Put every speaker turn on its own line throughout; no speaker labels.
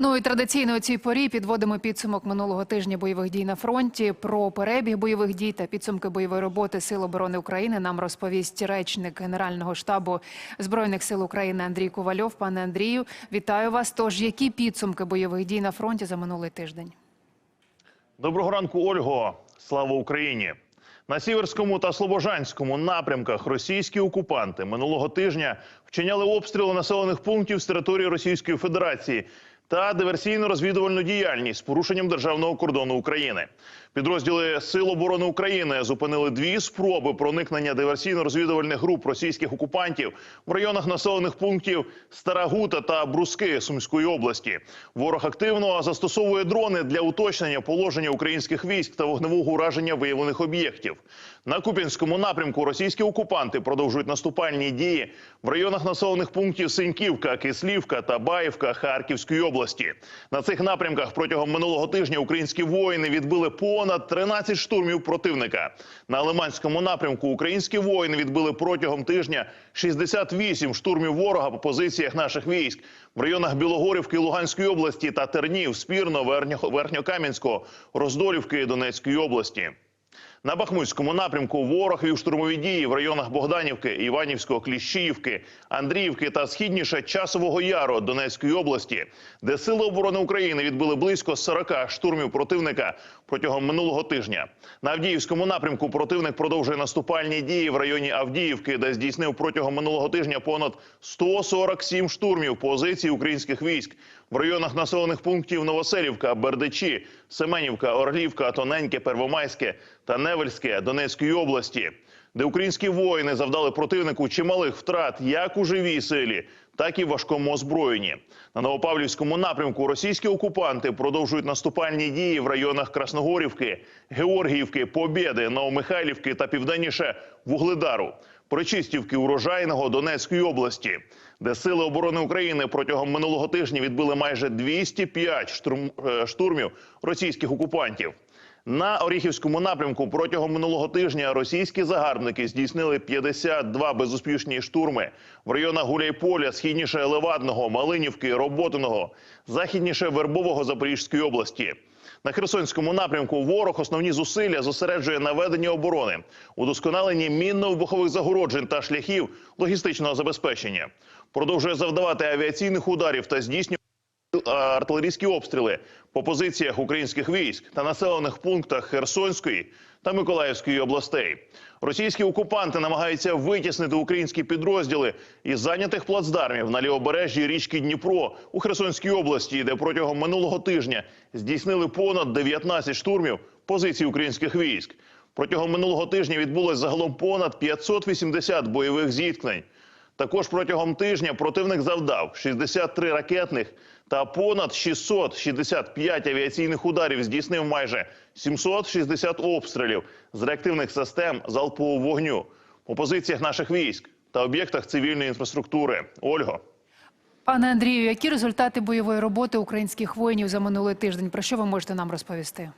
Ну і традиційно у цій порі підводимо підсумок минулого тижня бойових дій на фронті. Про перебіг бойових дій та підсумки бойової роботи Сил оборони України нам розповість речник Генерального штабу збройних сил України Андрій Ковальов. Пане Андрію, вітаю вас. Тож які підсумки бойових дій на фронті за минулий тиждень?
Доброго ранку, Ольго. Слава Україні. На сіверському та слобожанському напрямках російські окупанти минулого тижня вчиняли обстріли населених пунктів з території Російської Федерації та диверсійно-розвідувальну діяльність з порушенням державного кордону України. Підрозділи Сил оборони України зупинили дві спроби проникнення диверсійно-розвідувальних груп російських окупантів в районах населених пунктів Стара Гута та Бруски Сумської області. Ворог активно застосовує дрони для уточнення положення українських військ та вогневого ураження виявлених об'єктів. На Куп'янському напрямку російські окупанти продовжують наступальні дії в районах населених пунктів Синьківка, Кислівка та Баївка Харківської області. На цих напрямках протягом минулого тижня українські воїни відбили понад 13 штурмів противника. На Лиманському напрямку українські воїни відбили протягом тижня 68 штурмів ворога по позиціях наших військ в районах Білогорівки Луганської області та Тернів, Спірно, Верхньокам'янського, Роздолівки Донецької області. На Бахмутському напрямку ворог вів штурмові дії в районах Богданівки, Іванівського, Кліщіївки, Андріївки та східніше Часового Яру Донецької області, де сили оборони України відбили близько 40 штурмів противника протягом минулого тижня. На Авдіївському напрямку противник продовжує наступальні дії в районі Авдіївки, де здійснив протягом минулого тижня понад 147 штурмів позицій українських військ в районах населених пунктів Новоселівка, Бердичі, Семенівка, Орлівка, Тоненьке, Первомайське та Невельське Донецької області, де українські воїни завдали противнику чималих втрат як у живій силі, так і важкому озброєнні. На Новопавлівському напрямку російські окупанти продовжують наступальні дії в районах Красногорівки, Георгіївки, Побєди, Новомихайлівки та південніше Вугледару. Причистівки урожайного Донецької області, де сили оборони України протягом минулого тижня відбили майже 205 штурм, е, штурмів російських окупантів. На Оріхівському напрямку протягом минулого тижня російські загарбники здійснили 52 безуспішні штурми в районах Гуляйполя, східніше Левадного, Малинівки, Роботиного, західніше Вербового Запорізької області. На Херсонському напрямку ворог основні зусилля зосереджує на веденні оборони, удосконаленні мінно-вибухових загороджень та шляхів логістичного забезпечення. Продовжує завдавати авіаційних ударів та здійснювати артилерійські обстріли по позиціях українських військ та населених пунктах Херсонської та Миколаївської областей. Російські окупанти намагаються витіснити українські підрозділи із зайнятих плацдармів на лівобережжі річки Дніпро у Херсонській області, де протягом минулого тижня здійснили понад 19 штурмів позицій українських військ. Протягом минулого тижня відбулось загалом понад 580 бойових зіткнень. Також протягом тижня противник завдав 63 ракетних та понад 665 авіаційних ударів. Здійснив майже 760 обстрілів з реактивних систем залпового вогню у позиціях наших військ та об'єктах цивільної інфраструктури. Ольго.
Пане Андрію, які результати бойової роботи українських воїнів за минулий тиждень? Про що ви можете нам розповісти?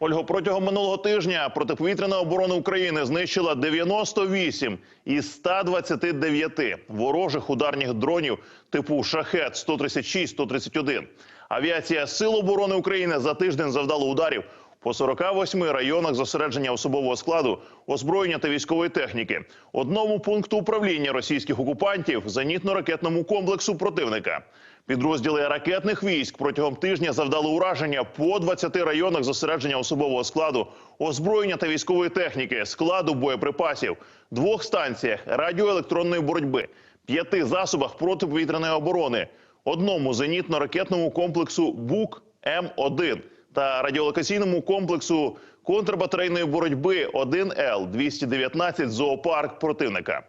Ольго, протягом минулого тижня протиповітряна оборона України знищила 98 із 129 ворожих ударних дронів типу шахет 136-131. Авіація Сил оборони України за тиждень завдала ударів по 48 районах зосередження особового складу, озброєння та військової техніки, одному пункту управління російських окупантів, зенітно-ракетному комплексу противника. Підрозділи ракетних військ протягом тижня завдали ураження по 20 районах зосередження особового складу, озброєння та військової техніки, складу боєприпасів, двох станціях радіоелектронної боротьби, п'яти засобах протиповітряної оборони, одному зенітно-ракетному комплексу БУК М1 та радіолокаційному комплексу контрбатарейної боротьби 1Л 219 зоопарк противника.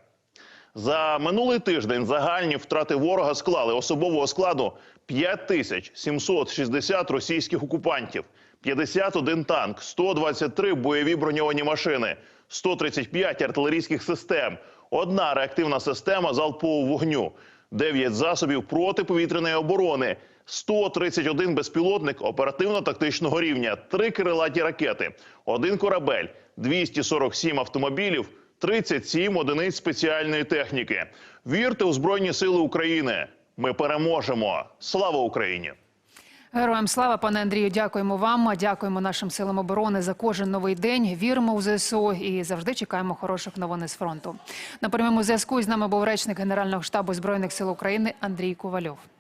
За минулий тиждень загальні втрати ворога склали особового складу 5760 російських окупантів, 51 танк, 123 бойові броньовані машини, 135 артилерійських систем, одна реактивна система залпового вогню, 9 засобів протиповітряної оборони, 131 безпілотник оперативно-тактичного рівня, 3 крилаті ракети, один корабель, 247 автомобілів, 37 одиниць спеціальної техніки. Вірте у Збройні Сили України. Ми переможемо. Слава Україні!
Героям слава, пане Андрію, дякуємо вам. Дякуємо нашим силам оборони за кожен новий день. Віримо у ЗСУ і завжди чекаємо хороших новин із фронту. На прямому зв'язку з нами був речник Генерального штабу збройних сил України Андрій Ковальов.